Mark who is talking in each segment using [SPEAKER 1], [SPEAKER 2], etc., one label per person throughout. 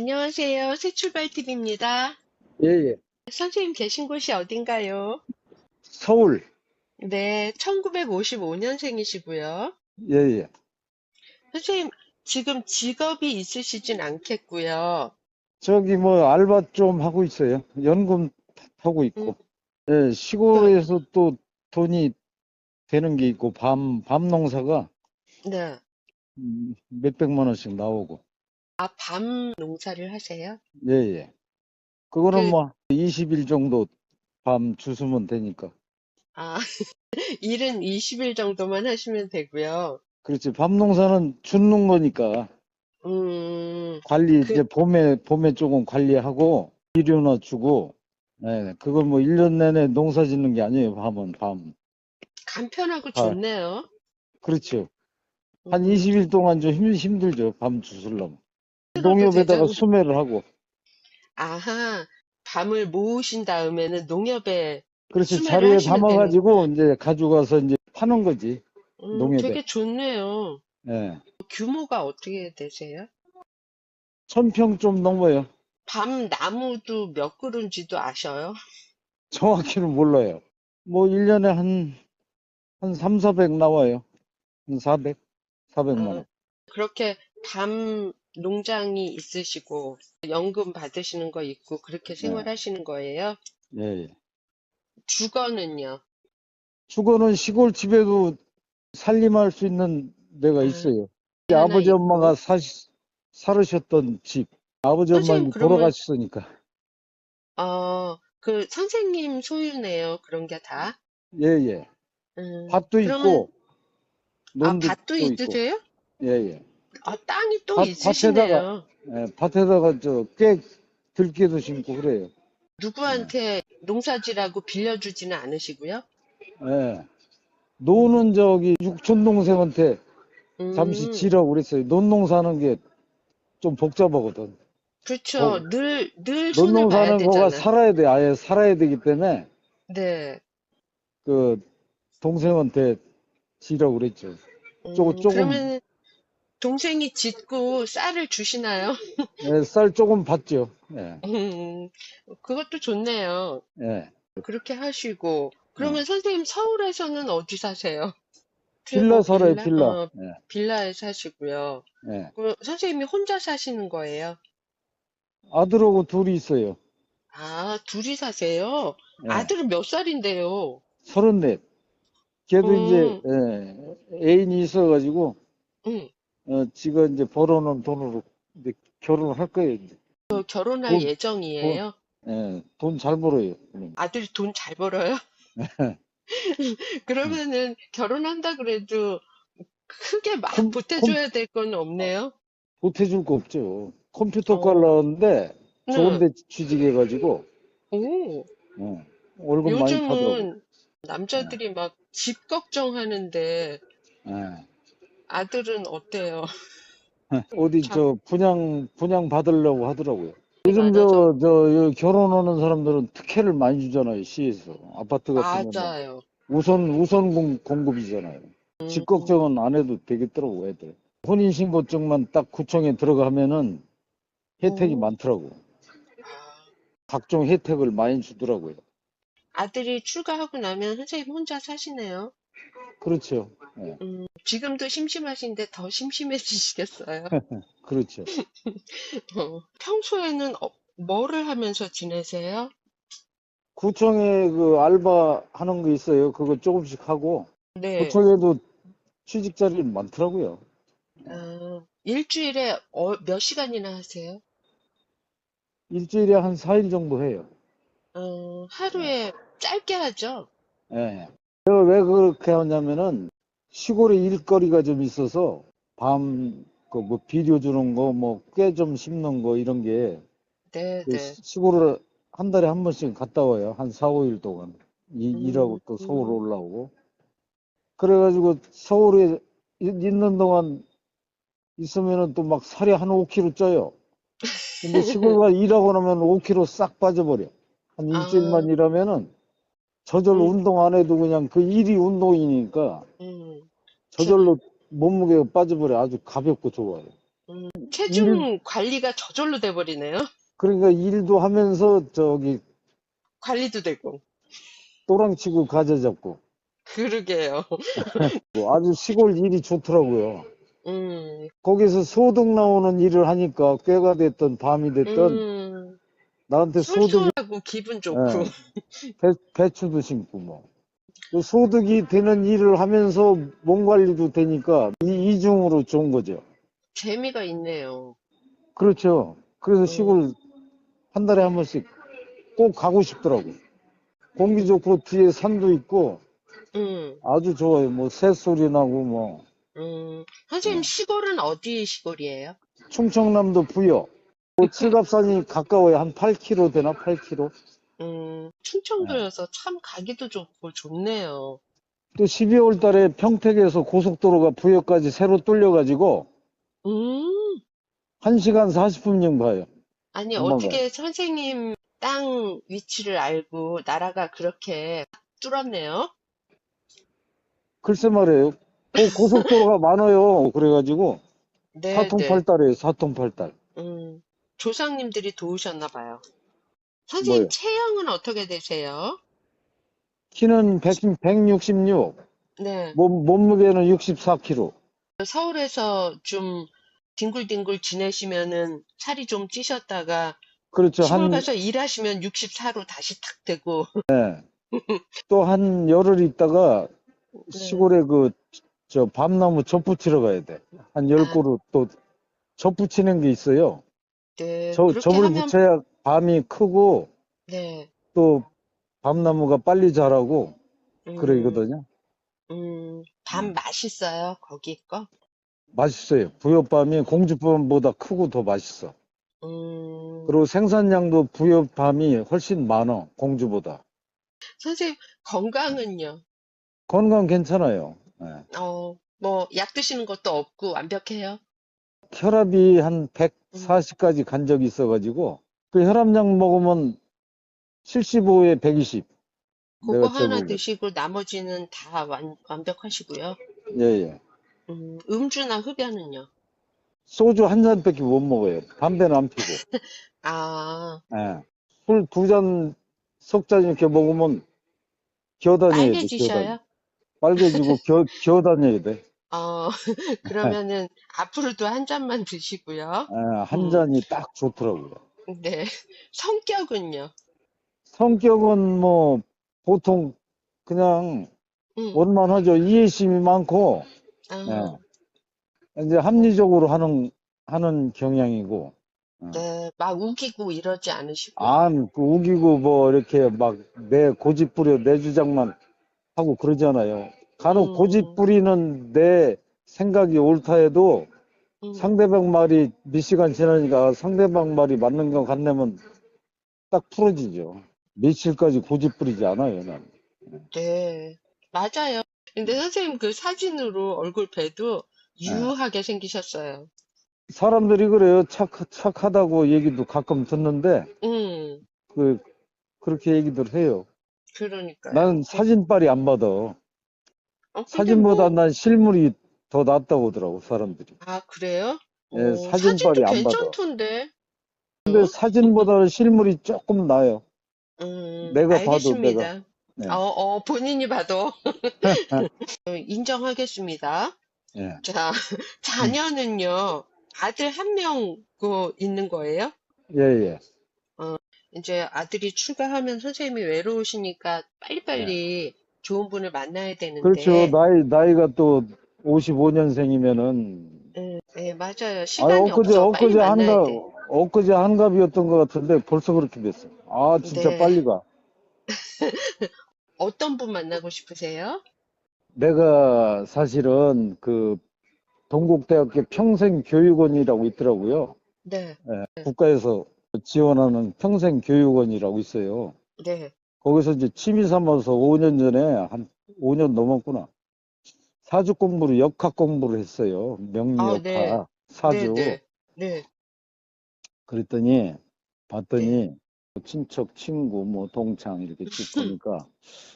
[SPEAKER 1] 안녕하세요. 새 출발TV입니다.
[SPEAKER 2] 예, 예.
[SPEAKER 1] 선생님 계신 곳이 어딘가요?
[SPEAKER 2] 서울.
[SPEAKER 1] 네, 1955년생이시고요.
[SPEAKER 2] 예, 예.
[SPEAKER 1] 선생님, 지금 직업이 있으시진 않겠고요.
[SPEAKER 2] 저기 뭐 알바 좀 하고 있어요. 연금 하고 있고. 예, 시골에서 또 돈이 되는 게 있고, 밤, 밤 농사가
[SPEAKER 1] 네.
[SPEAKER 2] 음, 몇백만 원씩 나오고.
[SPEAKER 1] 아, 밤 농사를 하세요?
[SPEAKER 2] 예, 예. 그거는
[SPEAKER 1] 그-
[SPEAKER 2] 뭐 20일 정도 밤 주수면 되니까.
[SPEAKER 1] 아, 일은 20일 정도만 하시면 되고요.
[SPEAKER 2] 그렇지. 밤 농사는 줍는 거니까
[SPEAKER 1] 음,
[SPEAKER 2] 관리
[SPEAKER 1] 그-
[SPEAKER 2] 이제 봄에 봄에 조금 관리하고 비료나 주고 예, 그걸 뭐 1년 내내 농사 짓는 게 아니에요. 밤은 밤.
[SPEAKER 1] 간편하고
[SPEAKER 2] 아.
[SPEAKER 1] 좋네요.
[SPEAKER 2] 그렇죠. 한
[SPEAKER 1] 음,
[SPEAKER 2] 20일 동안 좀 힘, 힘들죠. 밤 주술려면. 농협에다가
[SPEAKER 1] 되잖아.
[SPEAKER 2] 수매를 하고.
[SPEAKER 1] 아하, 밤을 모으신 다음에는 농협에
[SPEAKER 2] 그렇지.
[SPEAKER 1] 수매를
[SPEAKER 2] 자리에
[SPEAKER 1] 하시면
[SPEAKER 2] 담아가지고 이제 가져가서 이제 파는 거지.
[SPEAKER 1] 음,
[SPEAKER 2] 농협에.
[SPEAKER 1] 되게 좋네요.
[SPEAKER 2] 예.
[SPEAKER 1] 규모가 어떻게 되세요?
[SPEAKER 2] 천평 좀 넘어요.
[SPEAKER 1] 밤 나무도 몇 그루인지도 아셔요?
[SPEAKER 2] 정확히는 몰라요. 뭐 1년에 한, 한 3, 400 나와요. 한 400? 400만 원.
[SPEAKER 1] 어, 그렇게 밤 농장이 있으시고 연금 받으시는 거 있고 그렇게
[SPEAKER 2] 네.
[SPEAKER 1] 생활하시는 거예요?
[SPEAKER 2] 예, 예.
[SPEAKER 1] 주거는요?
[SPEAKER 2] 주거는 시골 집에도 살림할 수 있는 데가
[SPEAKER 1] 아,
[SPEAKER 2] 있어요.
[SPEAKER 1] 하나
[SPEAKER 2] 아버지
[SPEAKER 1] 있고.
[SPEAKER 2] 엄마가 사시, 살으셨던 집. 아버지 엄마
[SPEAKER 1] 선생님,
[SPEAKER 2] 이제
[SPEAKER 1] 그러면-
[SPEAKER 2] 돌아가셨으니까.
[SPEAKER 1] 어, 그 선생님 소유네요. 그런 게 다.
[SPEAKER 2] 예, 예.
[SPEAKER 1] 음,
[SPEAKER 2] 밭도
[SPEAKER 1] 그러면
[SPEAKER 2] 있고,
[SPEAKER 1] 아,
[SPEAKER 2] 논도
[SPEAKER 1] 밭도
[SPEAKER 2] 있고.
[SPEAKER 1] 있으세요?
[SPEAKER 2] 예, 예.
[SPEAKER 1] 아, 땅이 또
[SPEAKER 2] 밭-
[SPEAKER 1] 있으시네요.
[SPEAKER 2] 예, 밭에다가 저꽤 들깨도 심고 그래요.
[SPEAKER 1] 누구한테 농사지라고 빌려주지는 않으시고요?
[SPEAKER 2] 예. 노는 저기 육촌 동생한테 잠시
[SPEAKER 1] 음,
[SPEAKER 2] 지라고 그랬어요. 논농 사는 게 좀 복잡하거든.
[SPEAKER 1] 그렇죠.
[SPEAKER 2] 어,
[SPEAKER 1] 늘, 늘 손을 봐야
[SPEAKER 2] 논농사는 거가. 살아야 돼. 아예 살아야 되기 때문에
[SPEAKER 1] 네.
[SPEAKER 2] 그 동생한테 지라고 그랬죠.
[SPEAKER 1] 음,
[SPEAKER 2] 조금 조금
[SPEAKER 1] 그러면 동생이 짓고 쌀을 주시나요?
[SPEAKER 2] 예, 쌀 조금 받죠. 예.
[SPEAKER 1] 음, 그것도 좋네요.
[SPEAKER 2] 예.
[SPEAKER 1] 그렇게 하시고. 그러면 선생님 서울에서는 어디 사세요?
[SPEAKER 2] 빌라
[SPEAKER 1] 뭐
[SPEAKER 2] 살아요.
[SPEAKER 1] 빌라?
[SPEAKER 2] 빌라.
[SPEAKER 1] 어,
[SPEAKER 2] 예.
[SPEAKER 1] 빌라에 사시고요.
[SPEAKER 2] 예.
[SPEAKER 1] 그 선생님이 혼자 사시는 거예요?
[SPEAKER 2] 아들하고 둘이 있어요.
[SPEAKER 1] 아, 둘이 사세요?
[SPEAKER 2] 예.
[SPEAKER 1] 아들은 몇 살인데요?
[SPEAKER 2] 서른넷. 걔도
[SPEAKER 1] 음.
[SPEAKER 2] 이제 예, 애인이 있어가지고
[SPEAKER 1] 응.
[SPEAKER 2] 어, 지가 이제 벌어놓은 돈으로 이제 결혼을 할 거예요. 이제.
[SPEAKER 1] 그 결혼할
[SPEAKER 2] 돈,
[SPEAKER 1] 예정이에요?
[SPEAKER 2] 예, 돈 잘 벌어요. 그럼.
[SPEAKER 1] 아들이 돈 잘 벌어요? 그러면은 결혼한다 그래도 크게 막
[SPEAKER 2] 컴,
[SPEAKER 1] 보태줘야 될 건 없네요?
[SPEAKER 2] 보태줄 거 없죠. 컴퓨터
[SPEAKER 1] 어,
[SPEAKER 2] 과라는데
[SPEAKER 1] 네.
[SPEAKER 2] 좋은데 취직해가지고
[SPEAKER 1] 오,
[SPEAKER 2] 어, 월급 많이 타더라고.
[SPEAKER 1] 요즘은 남자들이 막 집 걱정하는데
[SPEAKER 2] 예.
[SPEAKER 1] 아들은 어때요?
[SPEAKER 2] 어디 참저 분양 분양 받으려고 하더라고요. 요즘. 저, 저 결혼하는 사람들은 특혜를 많이 주잖아요. 시에서 아파트 같은 거는
[SPEAKER 1] 맞아요.
[SPEAKER 2] 우선 우선 공, 공급이잖아요. 집
[SPEAKER 1] 음,
[SPEAKER 2] 걱정은 안 해도 되겠더라고 애들. 혼인신고증만 딱 구청에 들어가면은 혜택이
[SPEAKER 1] 음.
[SPEAKER 2] 많더라고.
[SPEAKER 1] 아,
[SPEAKER 2] 각종 혜택을 많이 주더라고요.
[SPEAKER 1] 아들이 출가하고 나면 선생님 혼자 사시네요.
[SPEAKER 2] 그렇죠. 예,
[SPEAKER 1] 음, 지금도 심심하신데 더 심심해지시겠어요?
[SPEAKER 2] 그렇죠.
[SPEAKER 1] 어, 평소에는 어, 뭐를 하면서 지내세요?
[SPEAKER 2] 구청에 그 알바 하는 거 있어요. 그거 조금씩 하고
[SPEAKER 1] 네.
[SPEAKER 2] 구청에도 취직 자리는 많더라고요.
[SPEAKER 1] 아, 일주일에 어, 몇 시간이나 하세요?
[SPEAKER 2] 일주일에 한 4일 정도 해요.
[SPEAKER 1] 어, 하루에 짧게 하죠?
[SPEAKER 2] 예. 제가 왜 그렇게 하냐면은 시골에 일거리가 좀 있어서 밤 그 뭐 비료 주는 거 뭐 꽤 좀 심는 거 이런 게
[SPEAKER 1] 네,
[SPEAKER 2] 그
[SPEAKER 1] 네.
[SPEAKER 2] 시- 시골을 한 달에 한 번씩 갔다 와요. 한 4, 5일 동안. 이-
[SPEAKER 1] 음,
[SPEAKER 2] 일하고 또 서울
[SPEAKER 1] 음.
[SPEAKER 2] 올라오고. 그래가지고 서울에 이- 있는 동안 있으면은 또 막 살이 한 5kg 쪄요. 근데 시골 가 일하고 나면 5kg 싹 빠져버려. 한 일주일만
[SPEAKER 1] 아,
[SPEAKER 2] 일하면은 저절로
[SPEAKER 1] 음,
[SPEAKER 2] 운동 안 해도 그냥 그 일이 운동이니까
[SPEAKER 1] 음. 저,
[SPEAKER 2] 저절로 몸무게가 빠져버려. 아주 가볍고 좋아요.
[SPEAKER 1] 체중 관리가 저절로 돼버리네요.
[SPEAKER 2] 그러니까 일도 하면서 저기
[SPEAKER 1] 관리도 되고.
[SPEAKER 2] 또랑치고 가재 잡고
[SPEAKER 1] 그러게요.
[SPEAKER 2] 뭐 아주 시골 일이 좋더라고요.
[SPEAKER 1] 음,
[SPEAKER 2] 거기서 소득 나오는 일을 하니까 꾀가 됐던 밤이 됐던
[SPEAKER 1] 음,
[SPEAKER 2] 나한테 소득이
[SPEAKER 1] 순수하고 기분 좋고.
[SPEAKER 2] 예. 배, 배추도 심고 뭐. 그 소득이 되는 일을 하면서 몸 관리도 되니까 이, 이중으로 좋은 거죠.
[SPEAKER 1] 재미가 있네요.
[SPEAKER 2] 그렇죠. 그래서
[SPEAKER 1] 음.
[SPEAKER 2] 시골 한 달에 한 번씩 꼭 가고 싶더라고. 공기 좋고 뒤에 산도 있고
[SPEAKER 1] 음,
[SPEAKER 2] 아주 좋아요. 뭐 새소리 나고 뭐
[SPEAKER 1] 음. 선생님,
[SPEAKER 2] 음.
[SPEAKER 1] 시골은 어디 시골이에요?
[SPEAKER 2] 충청남도 부여. 뭐 칠갑산이 가까워요. 한 8km 되나? 8km.
[SPEAKER 1] 음, 충청도여서 참 가기도 좋고 좋네요.
[SPEAKER 2] 또 12월 달에 평택에서 고속도로가 부여까지 새로 뚫려가지고
[SPEAKER 1] 음,
[SPEAKER 2] 1시간 40분경 가요.
[SPEAKER 1] 아니, 어떻게 선생님 땅 위치를 알고 나라가 그렇게 뚫었네요?
[SPEAKER 2] 글쎄 말이에요. 그 고속도로가 많아요. 그래가지고
[SPEAKER 1] 네, 네.
[SPEAKER 2] 사통팔달이에요. 사통팔달.
[SPEAKER 1] 음, 조상님들이 도우셨나 봐요. 선생님,
[SPEAKER 2] 뭐요?
[SPEAKER 1] 체형은 어떻게 되세요?
[SPEAKER 2] 키는 100, 166,
[SPEAKER 1] 네.
[SPEAKER 2] 몸, 몸무게는 64kg.
[SPEAKER 1] 서울에서 좀 뒹굴뒹굴 지내시면은 살이 좀 찌셨다가
[SPEAKER 2] 그렇죠.
[SPEAKER 1] 시골
[SPEAKER 2] 한,
[SPEAKER 1] 가서 일하시면 64로 다시 탁 되고.
[SPEAKER 2] 또한 열흘 있다가
[SPEAKER 1] 네.
[SPEAKER 2] 시골에 그, 저 밤나무 접 붙이러 가야 돼. 한열
[SPEAKER 1] 아.
[SPEAKER 2] 그루 또접 붙이는 게 있어요.
[SPEAKER 1] 네,
[SPEAKER 2] 저,
[SPEAKER 1] 그렇게
[SPEAKER 2] 접을
[SPEAKER 1] 하면
[SPEAKER 2] 붙여야 밤이 크고
[SPEAKER 1] 네.
[SPEAKER 2] 또 밤나무가 빨리 자라고
[SPEAKER 1] 음,
[SPEAKER 2] 그러거든요.
[SPEAKER 1] 음, 밤 맛있어요, 거기 거?
[SPEAKER 2] 맛있어요. 부여밤이 공주밤보다 크고 더 맛있어.
[SPEAKER 1] 음,
[SPEAKER 2] 그리고 생산량도 부여밤이 훨씬 많아, 공주보다.
[SPEAKER 1] 선생님, 건강은요?
[SPEAKER 2] 건강 괜찮아요. 예.
[SPEAKER 1] 어, 뭐, 약 드시는 것도 없고 완벽해요?
[SPEAKER 2] 혈압이 한 140까지 간 적이 있어가지고, 그 혈압약 먹으면 75에 120.
[SPEAKER 1] 그거 하나
[SPEAKER 2] 재볼래.
[SPEAKER 1] 드시고 나머지는 다 완, 완벽하시고요.
[SPEAKER 2] 예, 예.
[SPEAKER 1] 음, 음주나 흡연은요?
[SPEAKER 2] 소주 한 잔밖에 못 먹어요. 담배는 안 피고.
[SPEAKER 1] 아,
[SPEAKER 2] 예. 술 두 잔, 석 잔 이렇게 먹으면 기어 다녀야 돼, 기어 다녀.
[SPEAKER 1] 빨개지셔요?
[SPEAKER 2] 빨개지고 겨, 기어 다녀야 돼.
[SPEAKER 1] 어, 그러면은 앞으로도 한 잔만 드시고요.
[SPEAKER 2] 예, 한
[SPEAKER 1] 음.
[SPEAKER 2] 잔이 딱 좋더라고요.
[SPEAKER 1] 네. 성격은요?
[SPEAKER 2] 성격은 뭐, 보통 그냥
[SPEAKER 1] 음,
[SPEAKER 2] 원만하죠. 이해심이 많고,
[SPEAKER 1] 아,
[SPEAKER 2] 예. 이제 합리적으로 하는, 하는 경향이고,
[SPEAKER 1] 네. 막 우기고 이러지 않으시고.
[SPEAKER 2] 안, 그 우기고 뭐, 이렇게 막 내 고집 부려, 내 주장만 하고 그러잖아요. 간혹
[SPEAKER 1] 음.
[SPEAKER 2] 고집 부리는 내 생각이 옳다 해도
[SPEAKER 1] 음,
[SPEAKER 2] 상대방 말이 몇 시간 지나니까 상대방 말이 맞는 것 같냐면 딱 풀어지죠. 며칠까지 고집 부리지 않아요, 난.
[SPEAKER 1] 네. 맞아요. 근데 선생님 그 사진으로 얼굴 봬도 유하게 생기셨어요.
[SPEAKER 2] 사람들이 그래요. 착, 착하다고 얘기도 가끔 듣는데,
[SPEAKER 1] 음,
[SPEAKER 2] 그, 그렇게 얘기들 해요.
[SPEAKER 1] 그러니까요.
[SPEAKER 2] 나는 사진빨이 안 받아.
[SPEAKER 1] 어, 근데
[SPEAKER 2] 사진보다
[SPEAKER 1] 뭐-
[SPEAKER 2] 난 실물이 더 낫다고 하더라고, 사람들이.
[SPEAKER 1] 아, 그래요?
[SPEAKER 2] 예,
[SPEAKER 1] 어,
[SPEAKER 2] 사진빨이
[SPEAKER 1] 사진도
[SPEAKER 2] 안 받아.
[SPEAKER 1] 괜찮던데.
[SPEAKER 2] 근데 사진보다는 실물이 조금 나아요.
[SPEAKER 1] 음,
[SPEAKER 2] 내가 봐도
[SPEAKER 1] 알겠습니다.
[SPEAKER 2] 내가. 네.
[SPEAKER 1] 어, 어, 본인이 봐도. 어, 인정하겠습니다.
[SPEAKER 2] 예.
[SPEAKER 1] 자, 자녀는요, 아들 한명그 있는 거예요?
[SPEAKER 2] 예, 예.
[SPEAKER 1] 이제 아들이 출가하면 선생님이 외로우시니까 빨리빨리 좋은 분을 만나야 되는데.
[SPEAKER 2] 네. 그렇죠. 나이, 나이가 또 55년생이면은,
[SPEAKER 1] 네, 네, 맞아요.
[SPEAKER 2] 아,
[SPEAKER 1] 시간이
[SPEAKER 2] 엊그제,
[SPEAKER 1] 없어. 빨리
[SPEAKER 2] 엊그제
[SPEAKER 1] 만나야
[SPEAKER 2] 한갑,
[SPEAKER 1] 돼.
[SPEAKER 2] 엊그제 한갑이었던 것 같은데 벌써 그렇게 됐어. 아, 진짜
[SPEAKER 1] 네.
[SPEAKER 2] 빨리 가.
[SPEAKER 1] 어떤 분 만나고 싶으세요?
[SPEAKER 2] 내가 사실은 그 동국대학교 평생교육원이라고 있더라고요.
[SPEAKER 1] 네,
[SPEAKER 2] 국가에서 지원하는 평생교육원이라고 있어요.
[SPEAKER 1] 네.
[SPEAKER 2] 거기서 이제 취미 삼아서 5년 전에 한 5년 넘었구나. 사주 공부를 역학 공부를 했어요. 명리
[SPEAKER 1] 아,
[SPEAKER 2] 역학
[SPEAKER 1] 네.
[SPEAKER 2] 사주.
[SPEAKER 1] 네, 네, 네.
[SPEAKER 2] 그랬더니 봤더니 친척, 친구, 뭐 동창 이렇게 쭉 보니까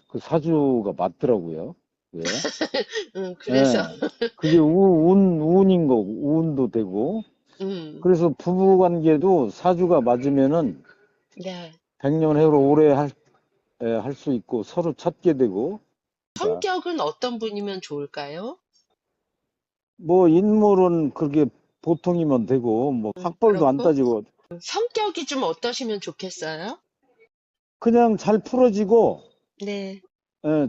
[SPEAKER 2] 그 사주가 맞더라고요. 왜?
[SPEAKER 1] 음, 그래서,
[SPEAKER 2] 예. 그게 우- 운, 운인 거고, 운도 되고,
[SPEAKER 1] 음,
[SPEAKER 2] 그래서 부부 관계도 사주가 맞으면은
[SPEAKER 1] 네.
[SPEAKER 2] 백년해로 오래 할, 할 수 있고 서로 찾게 되고
[SPEAKER 1] 성격은 어떤 분이면 좋을까요?
[SPEAKER 2] 뭐 인물은 그렇게 보통이면 되고 뭐
[SPEAKER 1] 음,
[SPEAKER 2] 학벌도 안
[SPEAKER 1] 그렇고.
[SPEAKER 2] 따지고
[SPEAKER 1] 성격이 좀 어떠시면 좋겠어요?
[SPEAKER 2] 그냥 잘 풀어지고
[SPEAKER 1] 네.
[SPEAKER 2] 예,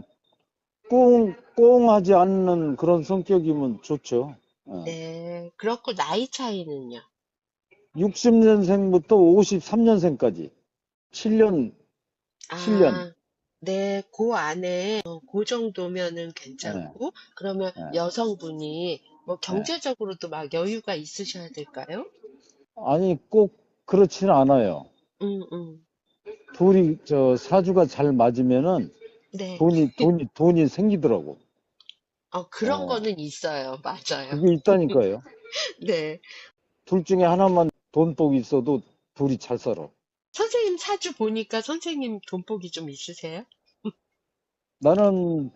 [SPEAKER 2] 꽁 꽁하지 않는 그런 성격이면 좋죠. 예.
[SPEAKER 1] 네. 그렇고 나이 차이는요?
[SPEAKER 2] 60년생부터 53년생까지 7년 칠 년.
[SPEAKER 1] 아, 네, 그 안에 어, 그 정도면은 괜찮고, 그러면
[SPEAKER 2] 네.
[SPEAKER 1] 여성분이 뭐 경제적으로도 막 여유가 있으셔야 될까요?
[SPEAKER 2] 아니 꼭 그렇지는 않아요.
[SPEAKER 1] 음, 음.
[SPEAKER 2] 둘이 저 사주가 잘 맞으면은
[SPEAKER 1] 네.
[SPEAKER 2] 돈이 돈이 돈이 생기더라고.
[SPEAKER 1] 어, 그런
[SPEAKER 2] 어.
[SPEAKER 1] 거는 있어요. 맞아요.
[SPEAKER 2] 그게 있다니까요.
[SPEAKER 1] 네.
[SPEAKER 2] 둘 중에 하나만 돈복이 있어도 둘이 잘 살아.
[SPEAKER 1] 선생님 사주 보니까 선생님 돈복이 좀 있으세요?
[SPEAKER 2] 나는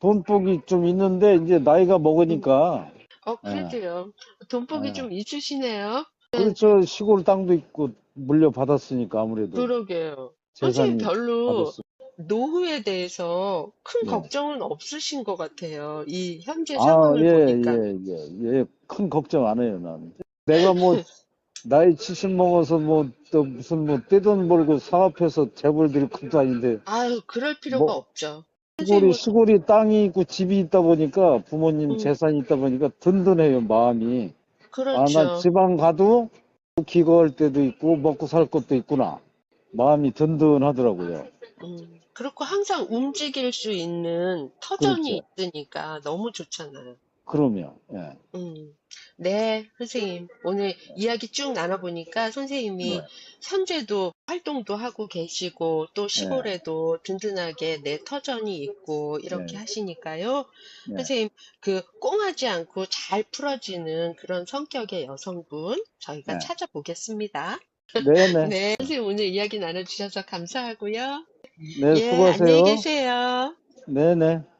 [SPEAKER 2] 돈복이 좀 있는데 이제 나이가 먹으니까
[SPEAKER 1] 어, 그래도요. 돈복이
[SPEAKER 2] 네.
[SPEAKER 1] 좀 있으시네요.
[SPEAKER 2] 그렇죠 시골 땅도 있고 물려 받았으니까 아무래도
[SPEAKER 1] 그러게요.
[SPEAKER 2] 재산이
[SPEAKER 1] 선생님 별로
[SPEAKER 2] 받았어.
[SPEAKER 1] 노후에 대해서 큰
[SPEAKER 2] 네.
[SPEAKER 1] 걱정은 없으신 것 같아요. 이 현재
[SPEAKER 2] 아,
[SPEAKER 1] 상황을
[SPEAKER 2] 예,
[SPEAKER 1] 보니까.
[SPEAKER 2] 예, 예, 예. 큰 걱정 안 해요, 나는. 내가 뭐, 나이 70 먹어서 뭐, 또 무슨 뭐, 떼돈 벌고 사업해서 재벌 들 것도 아닌데,
[SPEAKER 1] 아유, 그럴 필요가
[SPEAKER 2] 뭐,
[SPEAKER 1] 없죠.
[SPEAKER 2] 시골이,
[SPEAKER 1] 선생님은-
[SPEAKER 2] 시골이 땅이 있고 집이 있다 보니까, 부모님
[SPEAKER 1] 음.
[SPEAKER 2] 재산이 있다 보니까 든든해요, 마음이. 아,
[SPEAKER 1] 그렇죠.
[SPEAKER 2] 나 지방 가도 기거할 때도 있고, 먹고 살 것도 있구나. 마음이 든든하더라고요.
[SPEAKER 1] 음, 그렇고 항상 움직일 수 있는 터전이
[SPEAKER 2] 그렇죠.
[SPEAKER 1] 있으니까 너무 좋잖아요.
[SPEAKER 2] 그러면, 예.
[SPEAKER 1] 음, 네, 선생님. 오늘 이야기 쭉 나눠보니까 선생님이
[SPEAKER 2] 네.
[SPEAKER 1] 현재도 활동도 하고 계시고 또 시골에도 든든하게 내 터전이 있고 이렇게
[SPEAKER 2] 네.
[SPEAKER 1] 하시니까요.
[SPEAKER 2] 네.
[SPEAKER 1] 선생님, 그 꽁하지 않고 잘 풀어지는 그런 성격의 여성분 저희가
[SPEAKER 2] 네.
[SPEAKER 1] 찾아보겠습니다.
[SPEAKER 2] 네네.
[SPEAKER 1] 네, 선생님 오늘 이야기 나눠주셔서 감사하고요.
[SPEAKER 2] 네,
[SPEAKER 1] 예,
[SPEAKER 2] 수고하세요.
[SPEAKER 1] 안녕히 계세요.
[SPEAKER 2] 네네.